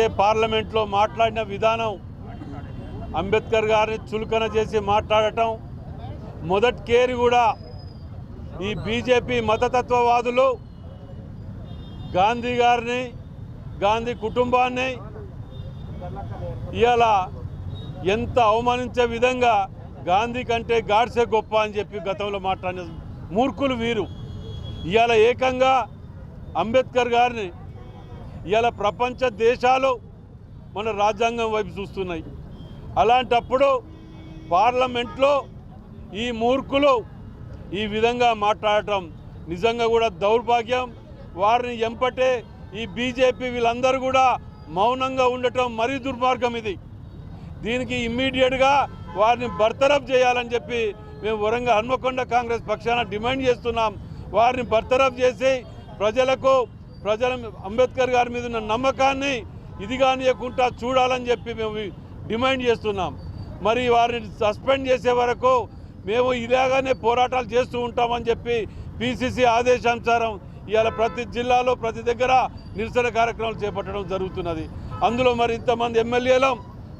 ఏదైతే పార్లమెంట్లో మాట్లాడిన విధానం అంబేద్కర్ గారిని చులకన చేసి మాట్లాడటం మొదటి కేరి కూడా ఈ బీజేపీ మతతత్వవాదులు గాంధీ గారిని గాంధీ కుటుంబాన్ని ఇవాళ ఎంత అవమానించే విధంగా గాంధీ కంటే గాడ్సే గొప్ప అని చెప్పి గతంలో మాట్లాడిన మూర్ఖులు వీరు. ఇవాళ ఏకంగా అంబేద్కర్ గారిని ఇలా ప్రపంచ దేశాలు మన రాజ్యాంగం వైపు చూస్తున్నాయి. అలాంటప్పుడు పార్లమెంట్లో ఈ మూర్ఖులు ఈ విధంగా మాట్లాడటం నిజంగా కూడా దౌర్భాగ్యం. వారిని ఎంపటే ఈ బీజేపీ వీళ్ళందరూ కూడా మౌనంగా ఉండటం మరీ దుర్మార్గం ఇది. దీనికి ఇమ్మీడియట్గా వారిని బర్తరఫ్ చేయాలని చెప్పి మేము వరంగల్ హన్మకొండ కాంగ్రెస్ పక్షాన డిమాండ్ చేస్తున్నాం. వారిని బర్తరఫ్ చేసి ప్రజలకు ప్రజల అంబేద్కర్ గారి మీద ఉన్న నమ్మకాన్ని ఇది కానియకుండా చూడాలని చెప్పి మేము డిమాండ్ చేస్తున్నాం. మరి వారిని సస్పెండ్ చేసే వరకు మేము ఇలాగానే పోరాటాలు చేస్తూ ఉంటామని చెప్పి పిసిసి ఆదేశానుసారం ఇవాళ ప్రతి జిల్లాలో ప్రతి దగ్గర నిరసన కార్యక్రమాలు చేపట్టడం జరుగుతున్నది. అందులో మరి ఇంతమంది ఎమ్మెల్యేలు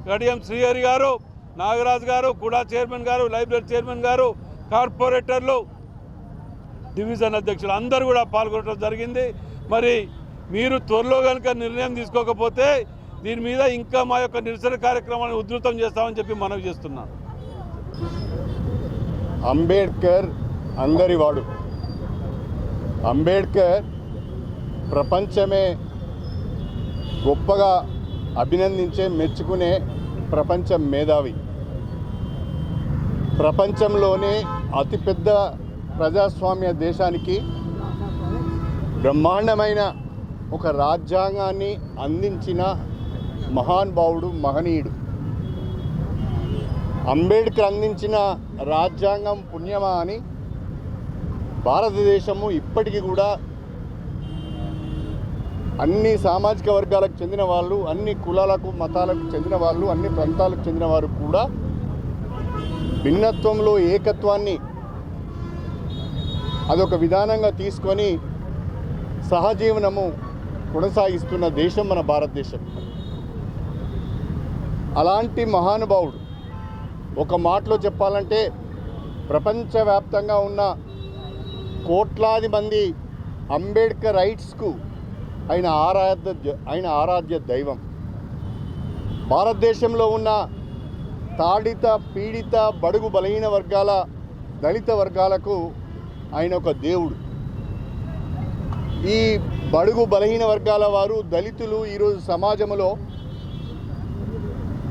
గడియం శ్రీహరి గారు నాగరాజు గారు కుడా చైర్మన్ గారు లైబ్రరీ చైర్మన్ గారు కార్పొరేటర్లు డివిజన్ అధ్యక్షులు అందరూ కూడా పాల్గొనడం జరిగింది. మరి మీరు త్వరలో కనుక నిర్ణయం తీసుకోకపోతే దీని మీద ఇంకా మా యొక్క నిరసన కార్యక్రమాన్ని ఉధృతం చేస్తామని చెప్పి మనవి చేస్తున్నాను అంబేద్కర్ అందరివాడు అంబేద్కర్ ప్రపంచమే గొప్పగా అభినందించే మెచ్చుకునే ప్రపంచ మేధావి. ప్రపంచంలోనే అతిపెద్ద ప్రజాస్వామ్య దేశానికి బ్రహ్మాండమైన ఒక రాజ్యాంగాన్ని అందించిన మహానుభావుడు మహనీయుడు. అంబేద్కర్ అందించిన రాజ్యాంగం పుణ్యమా అని భారతదేశము ఇప్పటికీ కూడా అన్ని సామాజిక వర్గాలకు చెందిన వాళ్ళు అన్ని కులాలకు మతాలకు చెందిన వాళ్ళు అన్ని ప్రాంతాలకు చెందిన వారు కూడా భిన్నత్వంలో ఏకత్వాన్ని అదొక విధానంగా తీసుకొని సహజీవనము కొనసాగిస్తున్న దేశం మన భారతదేశం. అలాంటి మహానుభావుడు ఒక మాటలో చెప్పాలంటే ప్రపంచవ్యాప్తంగా ఉన్న కోట్లాది మంది అంబేద్కర్ రైట్స్కు ఆయన ఆరాధ్య ఆయన ఆరాధ్య దైవం. భారతదేశంలో ఉన్న తాడిత పీడిత బడుగు బలహీన వర్గాల దళిత వర్గాలకు ఆయన ఒక దేవుడు. ఈ బడుగు బలహీన వర్గాల వారు దళితులు ఈరోజు సమాజంలో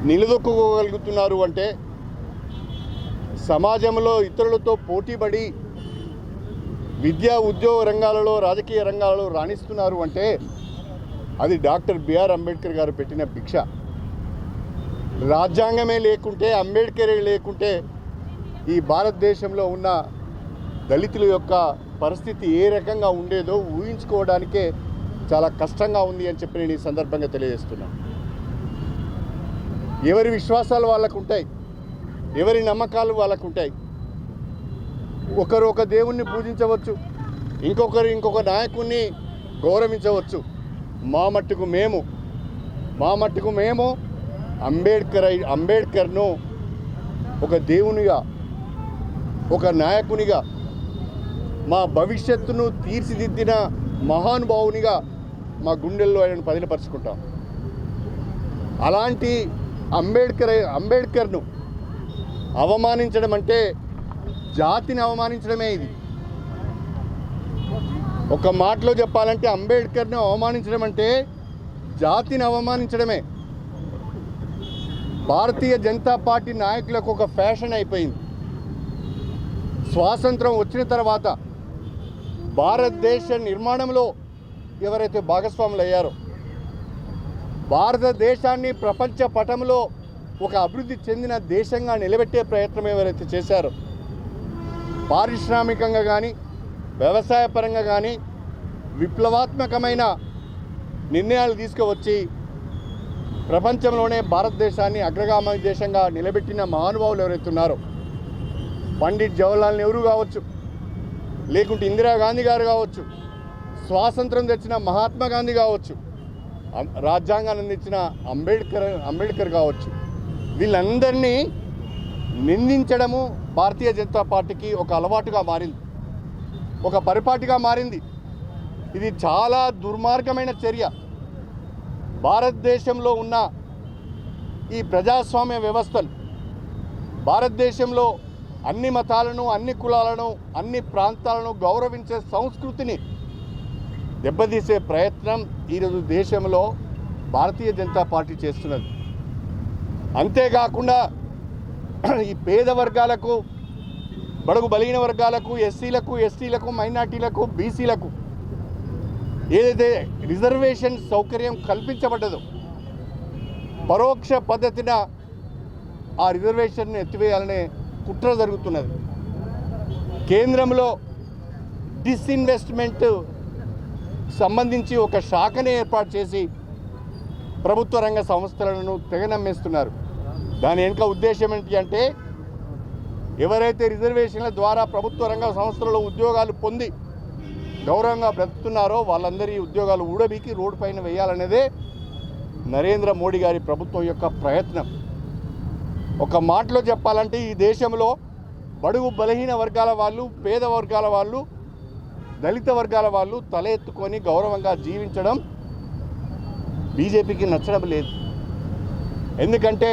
నిలదొక్కుకోగలుగుతున్నారు అంటే సమాజంలో ఇతరులతో పోటీపడి విద్యా ఉద్యోగ రంగాలలో రాజకీయ రంగాలలో రాణిస్తున్నారు అంటే అది డాక్టర్ బిఆర్ అంబేద్కర్ గారు పెట్టిన భిక్ష. రాజ్యాంగమే లేకుంటే అంబేద్కరే లేకుంటే ఈ భారతదేశంలో ఉన్న దళితుల యొక్క పరిస్థితి ఏ రకంగా ఉండేదో ఊహించుకోవడానికే చాలా కష్టంగా ఉంది అని చెప్పి నేను ఈ సందర్భంగా తెలియజేస్తున్నాను ఎవరి విశ్వాసాలు వాళ్ళకు ఉంటాయి ఎవరి నమ్మకాలు వాళ్ళకు ఉంటాయి. ఒకరు ఒక దేవుణ్ణి పూజించవచ్చు ఇంకొకరు ఇంకొక నాయకుణ్ణి గౌరవించవచ్చు. మా మట్టుకు మేము మా మట్టుకు మేము అంబేద్కర్ అయి- అంబేద్కర్ను ఒక దేవునిగా ఒక నాయకునిగా మా భవిష్యత్తును తీర్చిదిద్దిన మహానుభావునిగా మా గుండెల్లో ఆయనను పదిలపరుచుకుంటాం. అలాంటి అంబేద్కర్ అంబేద్కర్ను అవమానించడం అంటే జాతిని అవమానించడమే ఇది. ఒక మాటలో చెప్పాలంటే అంబేద్కర్ని అవమానించడం అంటే జాతిని అవమానించడమే. భారతీయ జనతా పార్టీ నాయకులకు ఒక ఫ్యాషన్ అయిపోయింది. స్వాతంత్రం వచ్చిన తర్వాత భారతదేశ నిర్మాణంలో ఎవరైతే భాగస్వాములు అయ్యారో భారతదేశాన్ని ప్రపంచ పటంలో ఒక అభివృద్ధి చెందిన దేశంగా నిలబెట్టే ప్రయత్నం ఎవరైతే చేశారో పారిశ్రామికంగా కానీ వ్యవసాయపరంగా కానీ విప్లవాత్మకమైన నిర్ణయాలు తీసుకువచ్చి ప్రపంచంలోనే భారతదేశాన్ని అగ్రగామి దేశంగా నిలబెట్టిన మహానుభావులు ఎవరైతే ఉన్నారో పండిట్ జవహర్లాల్ నెహ్రూ కావచ్చు లేకుంటే ఇందిరాగాంధీ గారు కావచ్చు స్వాతంత్రం తెచ్చిన మహాత్మా గాంధీ కావచ్చు రాజ్యాంగాన్ని అందించిన అంబేద్కర్ అంబేద్కర్ కావచ్చు వీళ్ళందరినీ నిందించడము భారతీయ జనతా పార్టీకి ఒక అలవాటుగా మారింది. ఒక పరిపాటిగా మారింది. ఇది చాలా దుర్మార్గమైన చర్య. భారతదేశంలో ఉన్న ఈ ప్రజాస్వామ్య వ్యవస్థలు భారతదేశంలో అన్ని మతాలను అన్ని కులాలను అన్ని ప్రాంతాలను గౌరవించే సంస్కృతిని దెబ్బతీసే ప్రయత్నం ఈరోజు దేశంలో భారతీయ జనతా పార్టీ చేస్తున్నది. అంతేకాకుండా ఈ పేద వర్గాలకు బడుగు బలహీన వర్గాలకు ఎస్సీలకు ఎస్టీలకు మైనార్టీలకు బీసీలకు ఏదైతే రిజర్వేషన్ సౌకర్యం కల్పించబడ్డదో పరోక్ష పద్ధతిన ఆ రిజర్వేషన్ను ఎత్తివేయాలనే కుట్ర జరుగుతున్నది కేంద్రంలో డిస్ఇన్వెస్ట్మెంట్ సంబంధించి ఒక శాఖని ఏర్పాటు చేసి ప్రభుత్వ రంగ సంస్థలను తెగనమ్మేస్తున్నారు. దాని వెనుక ఉద్దేశం ఏంటి అంటే ఎవరైతే రిజర్వేషన్ల ద్వారా ప్రభుత్వ రంగ సంస్థలలో ఉద్యోగాలు పొంది గౌరవంగా బ్రతుకుతున్నారో వాళ్ళందరి ఉద్యోగాలు ఊడబీకి రోడ్డు పైన వేయాలనేదే నరేంద్ర మోడీ గారి ప్రభుత్వం యొక్క ప్రయత్నం. ఒక మాటలో చెప్పాలంటే ఈ దేశంలో బడుగు బలహీన వర్గాల వాళ్ళు పేద వర్గాల వాళ్ళు దళిత వర్గాల వాళ్ళు తల ఎత్తుకొని గౌరవంగా జీవించడం బీజేపీకి నచ్చడం లేదు. ఎందుకంటే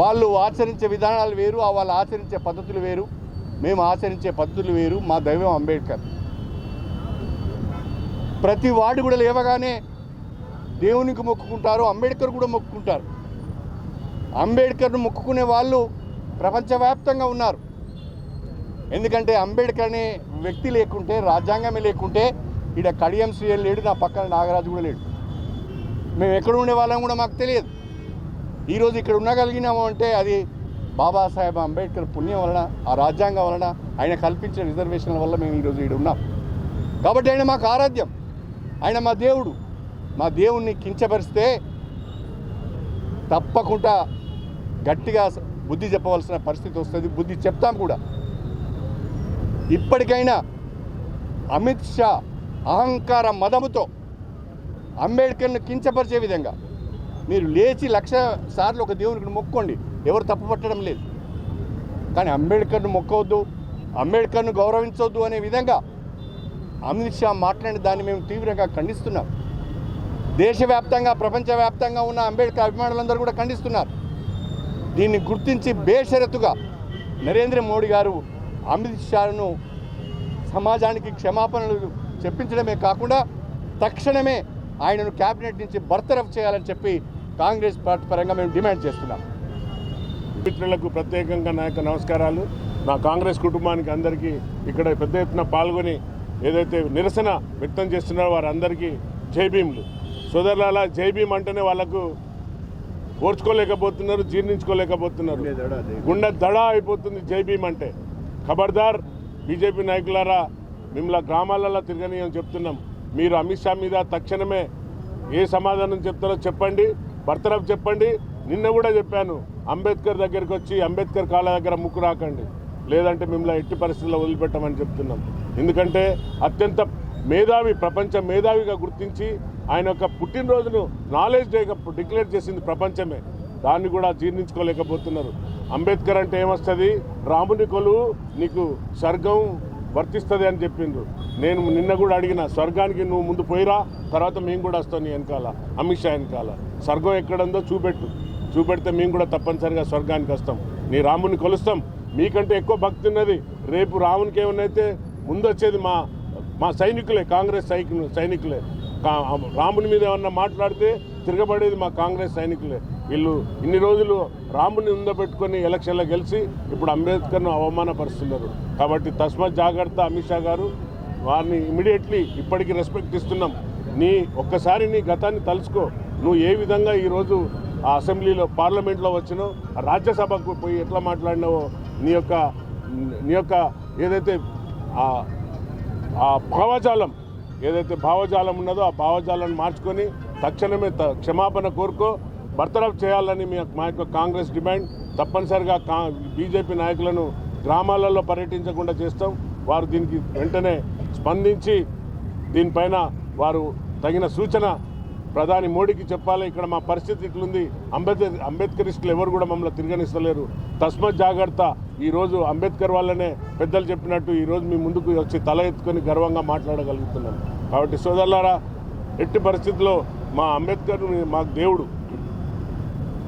వాళ్ళు ఆచరించే విధానాలు వేరు ఆ వాళ్ళు ఆచరించే పద్ధతులు వేరు మేము ఆచరించే పద్ధతులు వేరు మా దైవం అంబేద్కర్. ప్రతి వాడు కూడా లేవగానే దేవునికి మొక్కుకుంటారు అంబేద్కర్ కూడా మొక్కుకుంటారు. అంబేద్కర్ను మొక్కుకునే వాళ్ళు ప్రపంచవ్యాప్తంగా ఉన్నారు. ఎందుకంటే అంబేద్కర్ అనే వ్యక్తి లేకుంటే రాజ్యాంగమే లేకుంటే ఈడ కడియం శ్రీయల్ లేడు నా పక్కన నాగరాజు కూడా లేడు. మేము ఎక్కడ ఉండేవాళ్ళం కూడా మాకు తెలియదు. ఈరోజు ఇక్కడ ఉండగలిగినాము అంటే అది బాబాసాహెబ్ అంబేద్కర్ పుణ్యం వలన ఆ రాజ్యాంగం వలన ఆయన కల్పించిన రిజర్వేషన్ల వల్ల మేము ఈరోజు ఇక్కడ ఉన్నాం. కాబట్టి ఆయన మాకు ఆరాధ్యం. ఆయన మా దేవుడు. మా దేవుణ్ణి కించపరిస్తే తప్పకుండా గట్టిగా బుద్ధి చెప్పవలసిన పరిస్థితి వస్తుంది. బుద్ధి చెప్తాం కూడా. ఇప్పటికైనా అమిత్ షా అహంకార మదముతో అంబేద్కర్ను కించపరిచే విధంగా మీరు లేచి లక్ష సార్లు ఒక దేవునికి మొక్కోండి. ఎవరు తప్పు పట్టడం లేదు. కానీ అంబేద్కర్ను మొక్కవద్దు అంబేద్కర్ను గౌరవించవద్దు అనే విధంగా అమిత్ షా మాట్లాడిన దాన్ని మేము తీవ్రంగా ఖండిస్తున్నాం. దేశవ్యాప్తంగా ప్రపంచవ్యాప్తంగా ఉన్న అంబేద్కర్ అభిమానులందరూ కూడా ఖండిస్తున్నారు. దీన్ని గుర్తించి బేషరతుగా నరేంద్ర మోడీ గారు అమిత్ షాను సమాజానికి క్షమాపణలు చెప్పించడమే కాకుండా తక్షణమే ఆయనను క్యాబినెట్ నుంచి బర్తరఫ్ చేయాలని చెప్పి కాంగ్రెస్ పార్టీ పరంగా మేము డిమాండ్ చేస్తున్నాం. మిత్రులకు ప్రత్యేకంగా నా యొక్క నమస్కారాలు. నా కాంగ్రెస్ కుటుంబానికి అందరికీ ఇక్కడ పెద్ద ఎత్తున పాల్గొని ఏదైతే నిరసన వ్యక్తం చేస్తున్నారో వారందరికీ జై భీములు. జైభీం అంటేనే వాళ్ళకు ఓర్చుకోలేకపోతున్నారు జీర్ణించుకోలేకపోతున్నారు. గుండె దడ అయిపోతుంది జై భీమ్ అంటే. ఖబర్దార్ బీజేపీ నాయకులారా మిమ్మల్ని గ్రామాలలో తిరగనీయని చెప్తున్నాం. మీరు అమిత్ షా మీద తక్షణమే ఏ సమాధానం చెప్తారో చెప్పండి. బర్తరఫ్ చెప్పండి. నిన్న కూడా చెప్పాను అంబేద్కర్ దగ్గరికి వచ్చి అంబేద్కర్ కాళ్ళ దగ్గర ముక్కు రాకండి. లేదంటే మిమ్మల్ని ఎట్టి పరిస్థితుల్లో వదిలిపెట్టమని చెప్తున్నాం. ఎందుకంటే అత్యంత మేధావి ప్రపంచ మేధావిగా గుర్తించి ఆయన యొక్క పుట్టినరోజును నాలెడ్జ్ డేగా డిక్లేర్ చేసింది ప్రపంచమే. దాన్ని కూడా జీర్ణించుకోలేకపోతున్నారు. అంబేద్కర్ అంటే ఏమొస్తుంది? రాముని కొలువు నీకు స్వర్గం వర్తిస్తుంది అని చెప్పిండ్రు. నేను నిన్న కూడా అడిగిన స్వర్గానికి నువ్వు ముందు పోయిరా తర్వాత మేము కూడా వస్తాం నీ వెనకాల అమిత్ షా వెనకాల. స్వర్గం ఎక్కడుందో చూపెట్టు. చూపెడితే మేము కూడా తప్పనిసరిగా స్వర్గానికి వస్తాం. నీ రాముని కొలుస్తాం. మీకంటే ఎక్కువ భక్తి ఉన్నది. రేపు రామునికి అయితే ముందు వచ్చేది మా మా సైనికులే కాంగ్రెస్ సైనికులు సైనికులే. రాముని మీద ఏమన్నా మాట్లాడితే తిరగబడేది మా కాంగ్రెస్ సైనికులే. వీళ్ళు ఇన్ని రోజులు రాముని ఉందబెట్టుకొని ఎలక్షన్లో గెలిచి ఇప్పుడు అంబేద్కర్ను అవమానపరుస్తున్నారు. కాబట్టి తస్మత్ జాగ్రత్త అమిత్ షా గారు. వారిని ఇమీడియట్లీ ఇప్పటికీ రెస్పెక్ట్ ఇస్తున్నాం. నీ ఒక్కసారి నీ గతాన్ని తలుచుకో. నువ్వు ఏ విధంగా ఈరోజు ఆ అసెంబ్లీలో పార్లమెంట్లో వచ్చినో రాజ్యసభకు పోయి ఎట్లా మాట్లాడినావో నీ యొక్క నీ యొక్క ఏదైతే ఆ ఆ భావజాలం ఏదైతే భావజాలం ఉన్నదో ఆ భావజాలను మార్చుకొని తక్షణమే త- క్షమాపణ కోరుకో బర్తరఫ్ చేయాలని మీ మా యొక్క కాంగ్రెస్ డిమాండ్. తప్పనిసరిగా కా బీజేపీ నాయకులను గ్రామాలలో పర్యటించకుండా చేస్తాం. వారు దీనికి వెంటనే స్పందించి దీనిపైన వారు తగిన సూచన ప్రధాని మోడీకి చెప్పాలి ఇక్కడ మా పరిస్థితి ఇట్లుంది. అంబేద్కర్ అంబేద్కరిస్టులు ఎవరు కూడా మమ్మల్ని తిరగనిస్తలేరు. తస్మత్ జాగ్రత్త. ఈరోజు అంబేద్కర్ వాళ్ళనే పెద్దలు చెప్పినట్టు ఈరోజు మీ ముందుకు వచ్చి తల ఎత్తుకొని గర్వంగా మాట్లాడగలుగుతున్నాం. కాబట్టి సోదరులారా ఎట్టి పరిస్థితుల్లో మా అంబేద్కర్ మాకు దేవుడు.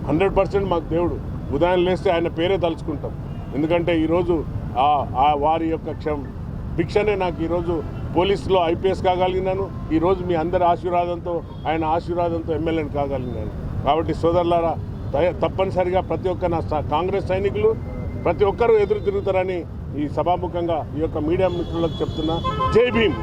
హండ్రెడ్ పర్సెంట్ మాకు దేవుడు. ఉదయం లేస్తే ఆయన పేరే తలుచుకుంటాం. ఎందుకంటే ఈరోజు వారి యొక్క క్షమ భిక్షనే నాకు ఈరోజు పోలీసులో ఐపీఎస్ కాగలిగినాను. ఈరోజు మీ అందరి ఆశీర్వాదంతో ఆయన ఆశీర్వాదంతో ఎమ్మెల్యేని కాగలిగినాను. కాబట్టి సోదరులారా తప్పనిసరిగా ప్రతి ఒక్క నా కాంగ్రెస్ సైనికులు ప్రతి ఒక్కరూ ఎదురు తిరుగుతారని ఈ సభాముఖంగా ఈ యొక్క మీడియా మిత్రులకు చెప్తున్నా. జై భీమ్.